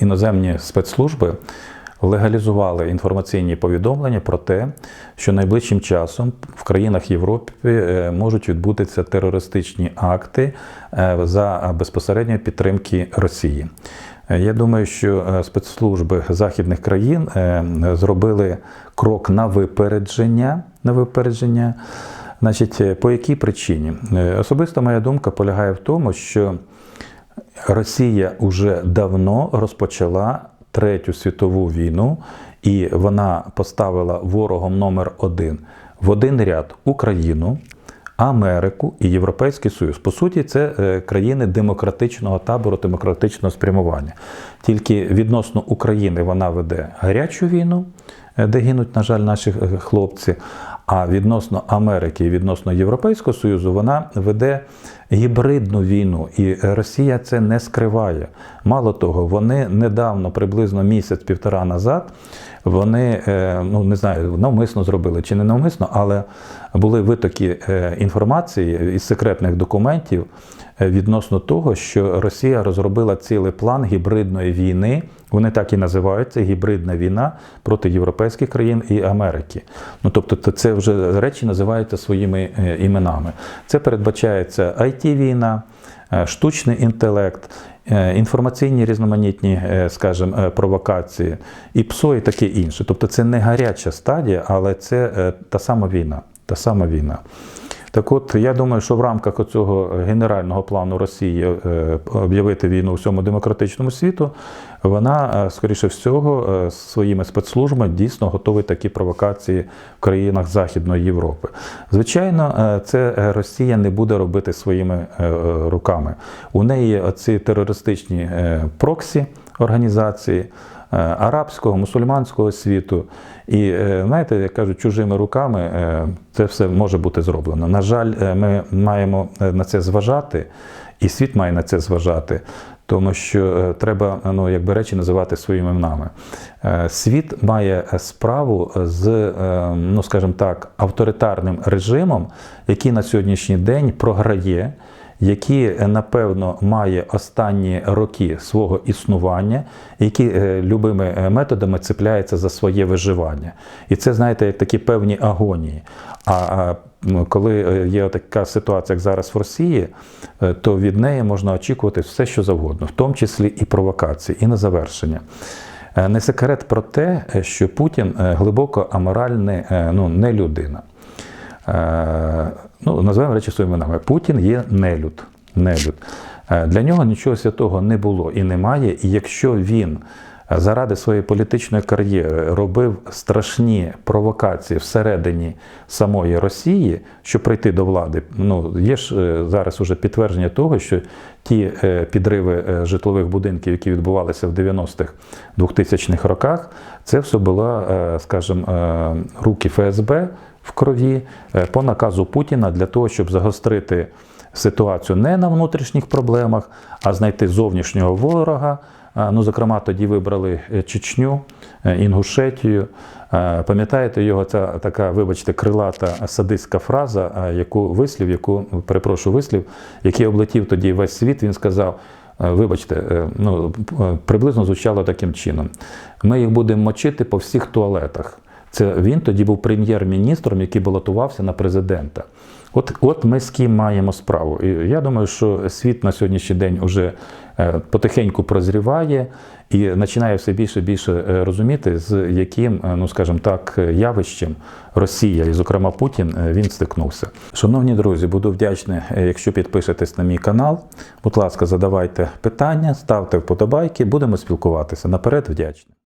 іноземні спецслужби легалізували інформаційні повідомлення про те, що найближчим часом в країнах Європи е, можуть відбутися терористичні акти е, за безпосередньої підтримки Росії. Е, Я думаю, що спецслужби західних країн зробили крок на випередження. На випередження. Значить, по якій причині? Особисто моя думка полягає в тому, що Росія уже давно розпочала Третю світову війну, і вона поставила ворогом номер один в один ряд Україну, Америку і Європейський Союз. По суті, це е, країни демократичного табору, демократичного спрямування. Тільки відносно України вона веде гарячу війну, е, де гинуть, на жаль, наші е, хлопці. А відносно Америки і відносно Європейського Союзу вона веде гібридну війну, і Росія це не скриває. Мало того, вони недавно, приблизно місяць-півтора назад, вони е, ну не знаю, навмисно зробили чи не навмисно, але були витоки е, інформації із секретних документів е, відносно того, що Росія розробила цілий план гібридної війни. Вони так і називаються гібридна війна проти європейських країн і Америки. Ну тобто, це вже речі називаються своїми іменами. Це передбачається it війна штучний інтелект, е, інформаційні різноманітні, е, скажімо, е, провокації, і ПСО, і таке інше. Тобто це не гаряча стадія, але це е, та сама війна. Та сама війна. Так от, я думаю, що в рамках цього генерального плану Росії е, об'явити війну всьому демократичному світу, вона, е, скоріше всього, е, своїми спецслужбами дійсно готовить такі провокації в країнах Західної Європи. Звичайно, е, це е, Росія не буде робити своїми е, е, руками. У неї ці терористичні е, проксі організації. Е, Арабського, мусульманського світу, і е, знаєте, як кажуть, чужими руками е, це все може бути зроблено. На жаль, ми маємо на це зважати, і світ має на це зважати, тому що треба ну, якби речі називати своїми іменами. Світ має справу з, ну скажімо так, авторитарним режимом, який на сьогоднішній день програє який, е, напевно, має останні роки свого існування, який е, любими е, методами цепляється за своє виживання. І це, знаєте, як такі певні агонії. А, ну, коли є така ситуація, як зараз в Росії, то від неї можна очікувати все, що завгодно, в тому числі і провокації, і на завершення. Не секрет про те, що Путін глибоко аморальний, ну, не людина. Ну, називаємо речі своїми іменами. Путін є нелюд. нелюд. Е, Для нього нічого святого не було і немає. І якщо він е, заради своєї політичної кар'єри робив страшні провокації всередині самої Росії, щоб прийти до влади, ну є ж е, зараз уже підтвердження того, що ті підриви житлових будинків, які відбувалися в 90-х 2000-х роках, це все було, е, скажімо, руки ФСБ в крові е, по наказу Путіна для того, щоб загострити ситуацію не на внутрішніх проблемах, а знайти зовнішнього ворога. Е, Ну, зокрема, тоді вибрали е, Чечню, Інгушетію. Пам'ятаєте його ця така, вибачте, крилата садистська фраза, яку вислів, яку перепрошую, вислів, який облетів тоді весь світ. Він сказав. Вибачте, ну приблизно звучало таким чином: ми їх будемо мочити по всіх туалетах. Це він тоді був прем'єр-міністром, який балотувався на президента. От, от ми з ким маємо справу. І я думаю, що світ на сьогоднішній день вже е, потихеньку прозріває і починає все більше і більше е, розуміти, з яким, е, ну скажімо так, явищем Росія і, зокрема, Путін він стикнувся. Шановні друзі, буду вдячний, якщо підпишетесь на мій канал. Будь ласка, задавайте питання, ставте вподобайки, будемо спілкуватися. Наперед вдячний.